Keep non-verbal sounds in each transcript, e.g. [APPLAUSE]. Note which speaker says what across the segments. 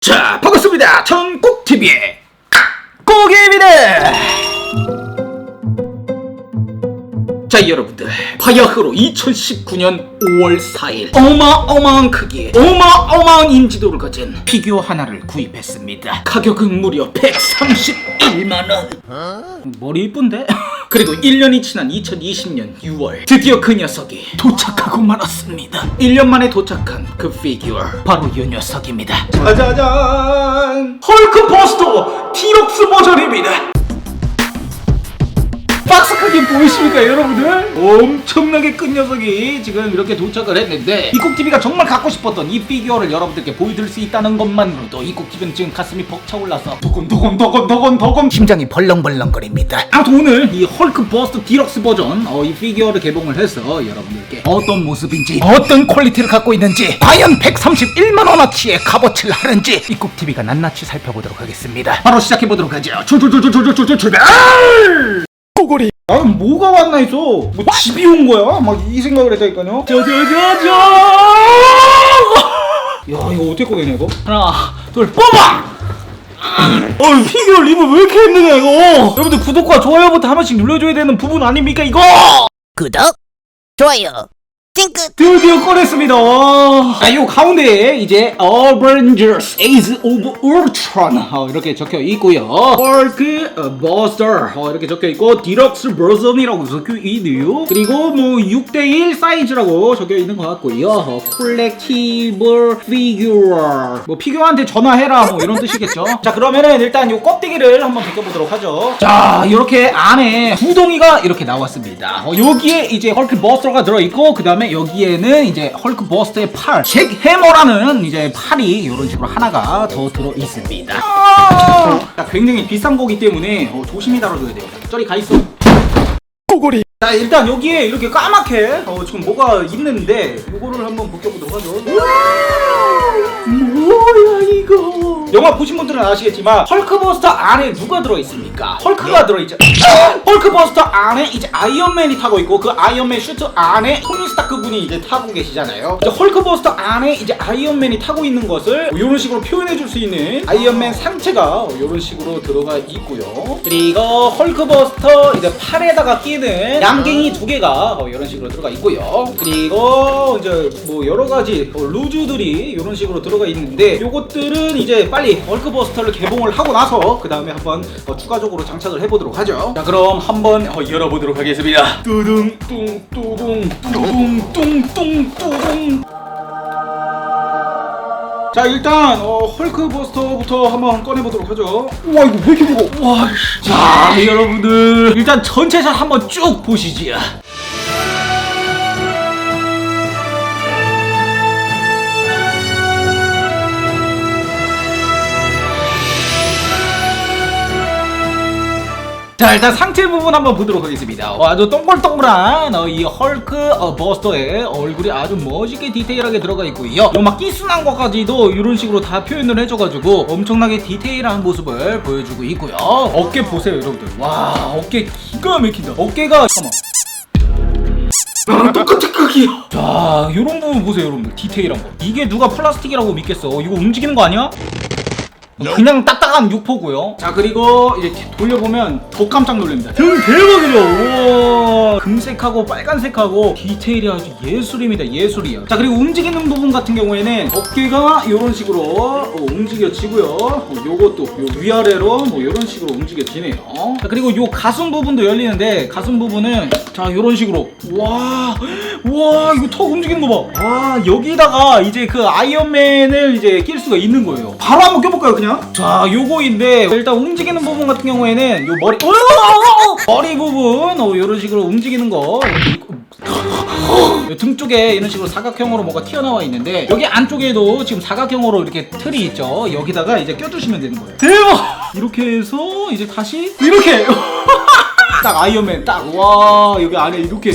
Speaker 1: 자, 반갑습니다. 전국TV의 자, 여러분들. 바야흐로 2019년 5월 4일 어마어마한 크기의 어마어마한 인지도를 가진 피규어 하나를 구입했습니다. 가격은 무려 131만원. 머리 이쁜데? [LAUGHS] 그리고 1년이 지난 2020년 6월 드디어 그 녀석이 도착하고 말았습니다 1년 만에 도착한 그 피규어 바로 이 녀석입니다 짜자잔 헐크 버스터 디럭스 버전입니다 박스 크기 보이십니까 여러분들? 엄청나게 큰 녀석이 지금 이렇게 도착을 했는데 이국TV가 정말 갖고 싶었던 이 피규어를 여러분들께 보여드릴 수 있다는 것만으로도 이국TV는 지금 가슴이 벅차올라서 도건도건도건도건도건. 심장이 벌렁벌렁거립니다. 아무튼 오늘 이 헐크 버스트 디럭스 버전 어, 이 피규어를 개봉을 해서 여러분들께 어떤 모습인지 어떤 퀄리티를 갖고 있는지 과연 131만원어치의 값어치를 하는지 이국TV가 낱낱이 살펴보도록 하겠습니다. 바로 시작해보도록 하죠. 출출출출출출출 출발 나는 뭐가 왔나 했어. 뭐 집이 온 거야? 막 이 생각을 했다니까요. 저저저저! 야 이거 어떻게 꺼내냐 이거? 하나 둘 뽑아! 어 피규어 리뷰 왜 이렇게 힘드냐 이거? 여러분들 구독과 좋아요부터 한 번씩 눌러줘야 되는 부분 아닙니까 이거?
Speaker 2: 구독, 좋아요, 찡긋.
Speaker 1: 드디어 꺼냈습니다. 아, 요 가운데에 이제 Avengers Age of Ultron 어, 이렇게 적혀 있고요. Hulk 어, Buster 어, 이렇게 적혀 있고 디럭스 버전이라고 적혀 있네요. 그리고 뭐 6대1 사이즈라고 적혀 있는 것 같고요. 어, 콜렉티블 피규어 뭐 피규어한테 전화해라 뭐 이런 뜻이겠죠. 자 그러면은 일단 요 껍데기를 한번 벗겨보도록 하죠. 자 이렇게 안에 구덩이가 이렇게 나왔습니다. 어, 여기에 이제 헐크 버스터가 들어있고 그 다음에 여기에는 이제 헐크 버스터의 팔, 잭 해머라는 이제 팔이 이런 식으로 하나가 더 들어 있습니다. 자, 굉장히 비싼 거기 때문에 어, 조심히 다뤄줘야 돼요. 저리 가 있어. 꼬골이. 자 일단 여기에 이렇게 까맣게 어, 지금 뭐가 있는데 이거를 한번 벗겨보도록 하죠. 뭐야 이거? 영화 보신 분들은 아시겠지만 헐크버스터 안에 누가 들어있습니까? 헐크가 들어있죠. [LAUGHS] 헐크버스터 안에 이제 아이언맨이 타고 있고 그 아이언맨 슈트 안에 토니 스타크 분이 이제 타고 계시잖아요. 이제 헐크버스터 안에 이제 아이언맨이 타고 있는 것을 이런 식으로 표현해줄 수 있는 아이언맨 상체가 이런 식으로 들어가 있고요. 그리고 헐크버스터 이제 팔에다가 끼는 양갱이 두 개가 이런 식으로 들어가 있고요. 그리고 이제 뭐 여러 가지 어, 루즈들이 이런 식으로 들어가 있는데 요것들은 이제 빨리 헐크버스터를 개봉을 하고 나서 그 다음에 한번 어, 추가적으로 장착을 해보도록 하죠. 자 그럼 한번 어, 열어보도록 하겠습니다. 뚜둥 뚱 뚜둥 뚜둥 뚜둥. 자 일단 어, 헐크버스터부터 한번 꺼내보도록 하죠. 우와 이거 왜 이렇게 무거워? 와, 씨. 자 여러분들. 일단 전체샷 한번 쭉 보시지요 자 일단 상체 부분 한번 보도록 하겠습니다 어, 아주 동글동글한 어, 이 헐크 어, 버스터의 얼굴이 아주 멋있게 디테일하게 들어가 있고요 요막 끼순한 것까지도 이런 식으로 다 표현을 해줘가지고 엄청나게 디테일한 모습을 보여주고 있고요 어깨 보세요 여러분들 와 어깨 기가 막힌다 어깨가 잠깐만 아, 똑같은 크기야. 자, 요런 부분 보세요, 여러분들. 디테일한 거. 이게 누가 플라스틱이라고 믿겠어? 이거 움직이는 거 아니야? 그냥 딱딱한 육포고요. 자 그리고 이제 돌려보면 더 깜짝 놀랍니다. 등 대박이죠. 우와. 금색하고 빨간색하고 디테일이 아주 예술입니다. 예술이야. 자 그리고 움직이는 부분 같은 경우에는 어깨가 이런 식으로 어, 움직여지고요. 어, 요것도 요 위아래로 뭐 이런 식으로 움직여지네요. 자 그리고 요 가슴 부분도 열리는데 가슴 부분은 자 이런 식으로 와, 와 이거 턱 움직이는 거 봐. 와 여기다가 이제 그 아이언맨을 이제 낄 수가 있는 거예요. 바로 한번 껴볼까요 그냥? 자 요거인데 일단 움직이는 부분 같은 경우에는 요 머리 머리 부분 어, 이런 식으로 움직이는 거. 요등 쪽에 이런 식으로 사각형으로 뭐가 튀어나와 있는데 여기 안쪽에도 지금 사각형으로 이렇게 틀이 있죠. 여기다가 이제 껴주시면 되는 거예요. 대박 이렇게 해서 이제 다시 이렇게! [LAUGHS] 딱 아이언맨 딱! 와 여기 안에 이렇게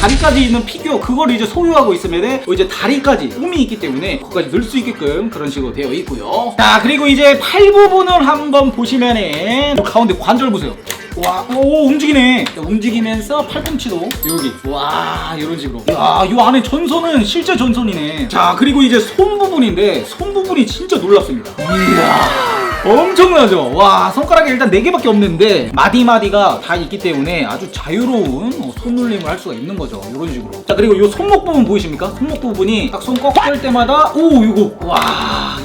Speaker 1: 다리까지 있는 피규어 그걸 이제 소유하고 있으면 이제 다리까지 홈이 있기 때문에 그거까지 넣을 수 있게끔 그런 식으로 되어 있고요 자 그리고 이제 팔 부분을 한번 보시면은 요 가운데 관절 보세요 와, 오 움직이네. 자, 움직이면서 팔꿈치도 여기. 와, 이런 식으로. 야, 이 안에 전선은 실제 전선이네. 자, 그리고 이제 손 부분인데 손 부분이 진짜 놀랍습니다. 이야. 엄청나죠? 와, 손가락이 일단 4개밖에 없는데 마디마디가 다 있기 때문에 아주 자유로운 어, 손놀림을 할 수가 있는 거죠. 이런 식으로. 자, 그리고 이 손목 부분 보이십니까? 손목 부분이 딱 손 꺾을 때마다 오, 이거 와,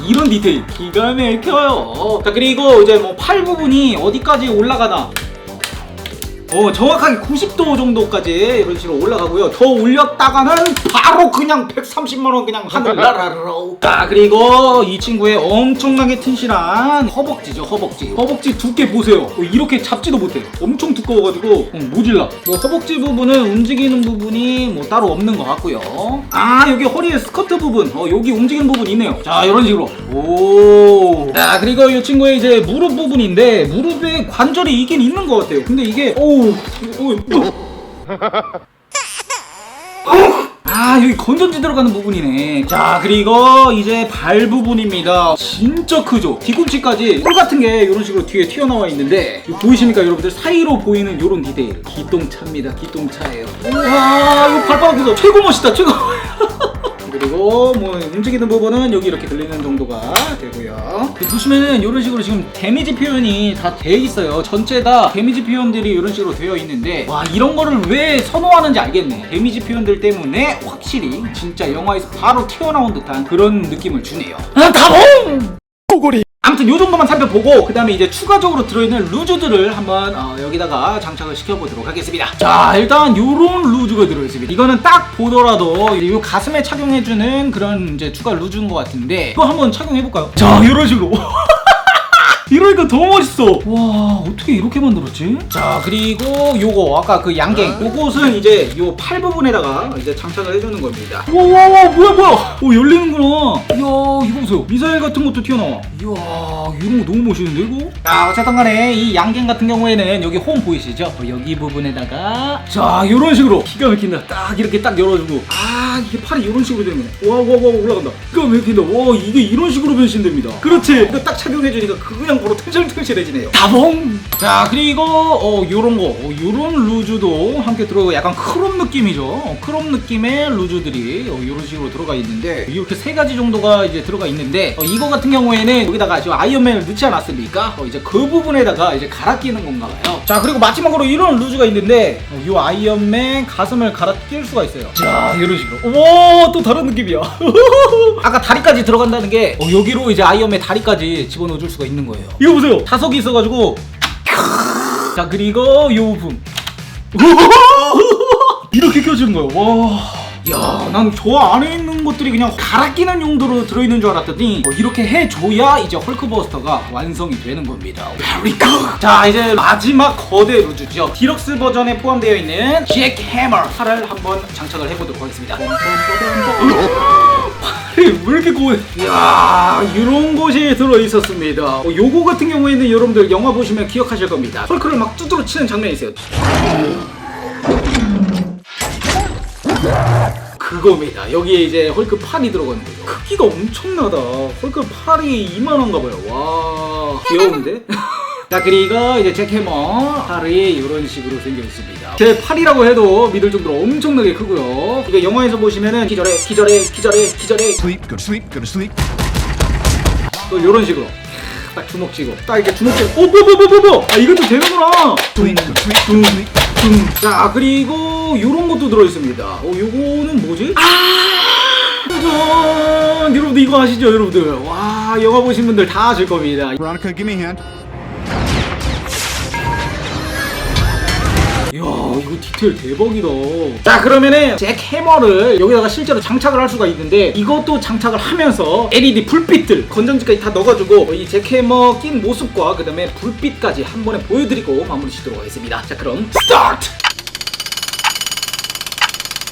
Speaker 1: 이런 디테일 기가 막혀요. 자, 그리고 이제 뭐 팔 부분이 어디까지 올라가나 어, 정확하게 90도 정도까지 이런 식으로 올라가고요. 더 올렸다가는 바로 그냥 130만원 그냥 하늘 라라로. 자, 그리고 이 친구의 엄청나게 튼실한 허벅지죠, 허벅지. 허벅지 두께 보세요. 어, 이렇게 잡지도 못해요. 엄청 두꺼워가지고 어, 모질라. 뭐 허벅지 부분은 움직이는 부분이 뭐 따로 없는 것 같고요. 아, 여기 허리에 스커트 부분. 어, 여기 움직이는 부분이 있네요. 자, 이런 식으로. 오. 자, 그리고 이 친구의 이제 무릎 부분인데 무릎에 관절이 있긴 있는 것 같아요. 근데 이게 오우, 아 여기 건전지 들어가는 부분이네. 자 그리고 이제 발 부분입니다. 진짜 크죠? 뒤꿈치까지 뿔 같은 게 이런 식으로 뒤에 튀어나와 있는데 보이십니까 여러분들? 사이로 보이는 이런 디테일. 기똥차입니다. 기똥차예요. 우와 이거 발바닥 보다 최고 멋있다 최고 그리고 뭐 움직이는 부분은 여기 이렇게 들리는 정도가 되고요. 보시면은 이런 식으로 지금 데미지 표현이 다 돼 있어요. 전체 다 데미지 표현들이 이런 식으로 되어 있는데 와 이런 거를 왜 선호하는지 알겠네. 데미지 표현들 때문에 확실히 진짜 영화에서 바로 튀어나온 듯한 그런 느낌을 주네요. 아, 다봉! 아무튼 요 정도만 살펴보고 그 다음에 이제 추가적으로 들어있는 루즈들을 한번 어, 여기다가 장착을 시켜보도록 하겠습니다. 자 일단 요런 루즈가 들어있습니다. 이거는 딱 보더라도 요 가슴에 착용해주는 그런 이제 추가 루즈인 것 같은데 이거 한번 착용해볼까요? 자 이런 식으로 [LAUGHS] 이러니까 더 멋있어. 와 어떻게 이렇게 만들었지? 자 그리고 요거 아까 그 양갱 요것은 이제 요 팔 부분에다가 이제 장착을 해주는 겁니다. 와와와 뭐야 뭐야? 오 열리는구나. 이야 이거 보세요. 미사일 같은 것도 튀어나와. 이야 이런 거 너무 멋있는데 이거? 자 어쨌든 간에 이 양갱 같은 경우에는 여기 홈 보이시죠? 어, 여기 부분에다가 자 이런 식으로 기가 막힌다. 딱 이렇게 딱 열어주고 아 이게 팔이 이런 식으로 되는 거네. 와와와 올라간다. 기가 막힌다. 와 이게 이런 식으로 변신됩니다. 그렇지. 이거 딱 착용해주니까 그냥 바로 튼실튼실해지네요. 다봉. 자 그리고 어 요런 거, 어, 요런 루즈도 함께 들어가고 약간 크롭 느낌이죠. 어, 크롭 느낌의 루즈들이 어, 요런 식으로 들어가 있는데 이렇게 세 가지 정도가 이제 들어가 있는데 어, 이거 같은 경우에는 여기다가 지금 아이언맨을 넣지 않았습니까? 어, 이제 그 부분에다가 이제 갈아 끼는 건가 봐요. 자 그리고 마지막으로 이런 루즈가 있는데 어, 요 아이언맨 가슴을 갈아 낄 수가 있어요. 자 이런 식으로. 와또 다른 느낌이야. [LAUGHS] 아까 다리까지 들어간다는 게 어, 여기로 이제 아이언맨 다리까지 집어넣어 줄 수가 있는 거예요. 이거 보세요. 타석이 있어가지고 자 그리고 요 부분 [LAUGHS] 이렇게 껴주는 거예요. 와. 야, 난 저 안에 있는 것들이 그냥 갈아 끼는 용도로 들어있는 줄 알았더니 어, 이렇게 해줘야 이제 헐크버스터가 완성이 되는 겁니다. Very good. 자, 이제 마지막 거대 루즈죠. 디럭스 버전에 포함되어 있는 잭 해머 팔을 한번 장착을 해보도록 하겠습니다. 왜 이렇게 고해? 이야, 이런 것이 들어 있었습니다. 어, 요거 같은 경우에는 여러분들 영화 보시면 기억하실 겁니다. 헐크를 막 두드러 치는 장면이 있어요. 그겁니다. 여기에 이제 헐크 팔이 들어가는 거죠. 크기가 엄청나다. 헐크 팔이 이만한가 봐요. 와, 귀여운데? [LAUGHS] 자, 그리고 이제 잭 해머 팔이 이런 식으로 생겨 있습니다. 제 팔이라고 해도 믿을 정도로 엄청나게 크고요. 이거 영화에서 보시면은 기절해, 기절해, 기절해, 기절해.
Speaker 3: sleep, go to sleep, go to sleep.
Speaker 1: 또 이런 식으로. 딱 주먹 쥐고 딱 이렇게 주먹 쥐고 오뭐뭐뭐아 이것도 되는구나
Speaker 3: Sleep, go to sleep, go to sleep.
Speaker 1: 음, 자 그리고 요런 것도 들어있습니다 어 요거는 뭐지? 아 여러분들 이거 아시죠 여러분들 와 영화 보신 분들 다 아실 겁니다
Speaker 3: Veronica, give me hand.
Speaker 1: 이야 이거 디테일 대박이다. 자 그러면은 잭 해머를 여기다가 실제로 장착을 할 수가 있는데 이것도 장착을 하면서 LED 불빛들 건전지까지 다 넣어가지고 이잭 해머 낀 모습과 그 다음에 불빛까지 한 번에 보여드리고 마무리 짓도록 하겠습니다. 자 그럼 스타트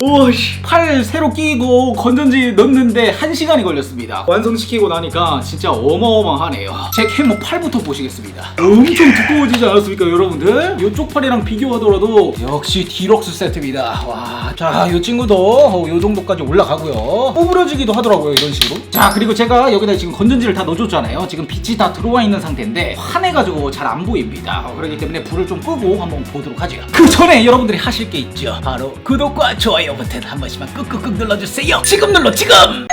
Speaker 1: 오씨 팔 새로 끼고 건전지 넣는데 1시간이 걸렸습니다. 완성시키고 나니까 진짜 어마어마하네요. 제 캐모 팔부터 보시겠습니다. 엄청 두꺼워지지 않았습니까 여러분들? 이쪽 팔이랑 비교하더라도 역시 디럭스 세트입니다. 와자이 친구도 어, 요 정도까지 올라가고요. 구부러지기도 하더라고요 이런 식으로. 자 그리고 제가 여기다 지금 건전지를 다 넣어줬잖아요. 지금 빛이 다 들어와 있는 상태인데 환해가지고 잘 안 보입니다. 어, 그렇기 때문에 불을 좀 끄고 한번 보도록 하죠. 그 전에 여러분들이 하실 게 있죠. 바로 구독과 좋아요 버튼 한 번씩만 꾹꾹꾹 눌러주세요. 지금 눌러 지금!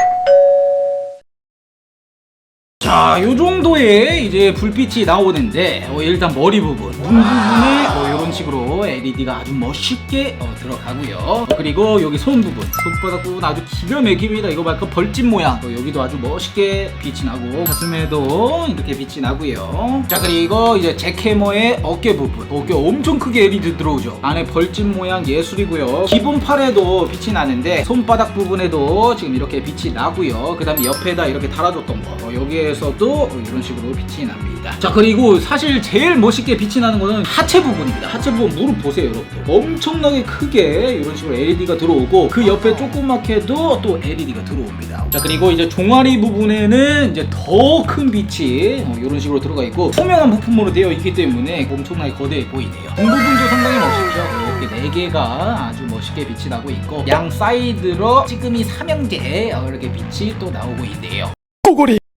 Speaker 1: 자, 요 정도의 이제 불빛이 나오는데 어, 일단 머리 부분, 눈 부분에 어, 이런 식으로 LED가 아주 멋있게 어, 들어가고요. 어, 그리고 여기 손 부분, 손바닥 부분 아주 기가 막힙니다. 이거 봐, 그 벌집 모양. 어, 여기도 아주 멋있게 빛이 나고 가슴에도 이렇게 빛이 나고요. 자, 그리고 이제 잭해머의 어깨 부분, 어깨 엄청 크게 LED 들어오죠. 안에 벌집 모양 예술이고요. 기본 팔에도 빛이 나는데 손바닥 부분에도 지금 이렇게 빛이 나고요. 그다음에 옆에다 이렇게 달아줬던 거, 어, 여기에서도 이런 식으로 빛이 납니다. 자, 그리고 사실 제일 멋있게 빛이 나는 거는 하체 부분입니다. 하체 부분 무릎 보세요, 여러분. 엄청나게 크게 이런 식으로 LED가 들어오고 그 옆에 조그맣게도 또 LED가 들어옵니다. 자, 그리고 이제 종아리 부분에는 이제 더 큰 빛이 어, 이런 식으로 들어가 있고 투명한 부품으로 되어 있기 때문에 엄청나게 거대해 보이네요. 등 부분도 상당히 멋있죠. 이렇게 네 개가 아주 멋있게 빛이 나고 있고 양 사이드로 찌그미 삼형제 어, 이렇게 빛이 또 나오고 있네요.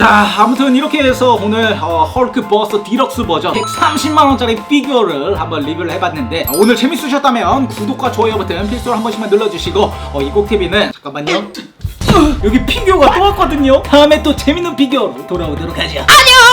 Speaker 1: 자, 아무튼 이렇게 해서 오늘 어, 헐크 버스 디럭스 버전 130만원짜리 피규어를 한번 리뷰를 해봤는데 어, 오늘 재밌으셨다면 구독과 좋아요 버튼 필수로 한 번씩만 눌러주시고 어, 이곡TV는 잠깐만요. 여기 피규어가 또 왔거든요. 다음에 또 재밌는 피규어로 돌아오도록 하죠.
Speaker 2: 안녕